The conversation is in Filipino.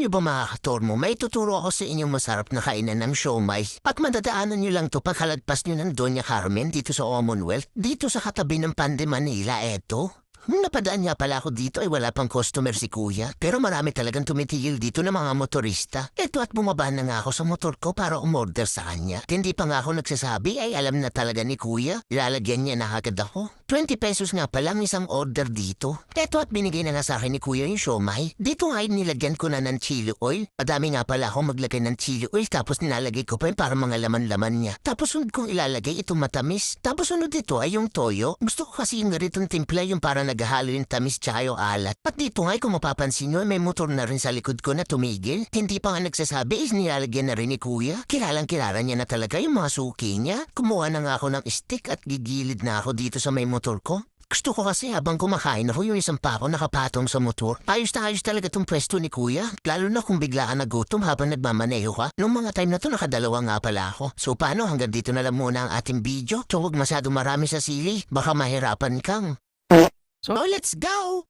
Alam niyo ba mga katormo, may tuturo ako sa inyong masarap na kainan ng siomay. At madadaanan niyo lang to pagkalagpas niyo ng Doña Carmen dito sa Commonwealth. Dito sa katabi ng Pande Manila, eto. Nung napadaan pala ako dito ay wala pang customer si kuya. Pero marami talagang tumitigil dito ng mga motorista. Eto at bumaba na nga ako sa motor ko para umorder sa kanya. At Hindi pa nga ako nagsasabi ay alam na talaga ni kuya. Ilalagyan niya na agad ako. 20 pesos nga pala ang isang order dito. Eto at binigay na nga sa akin ni kuya yung siomay. Dito nga ay nilagyan ko na ng chili oil. Madami nga pala ako maglagay ng chili oil tapos nilalagay ko pa yung para mga laman-laman niya. Tapos sunod kong ilalagay itong matamis. Tapos sunod dito ay yung toyo. Gusto ko kasi yung ganitong timpla yung para naghahalo yung tamis tsaka yung alat. At dito nga ay kung mapapansin nyo may motor na rin sa likod ko na tumigil. Hindi pa nga nagsasabi is nilalagyan na rin ni kuya. Kilalang kilala niya na talaga yung mga suki niya. Kumuha na nga ako ng stick at gigilid na ako dito sa may motor ko. Gusto ko kasi habang kumakain ako yung isang pako nakapatong sa motor. Ayos na ayos talaga tong pwesto ni kuya. Lalo na kung bigla ka nagutom habang nagmamaneho ka. Noong mga time na to nakadalawa nga pala ako. So paano hanggang dito na lang muna ang ating video? So huwag masyado marami sa sili. Baka mahirapan kang. So let's go!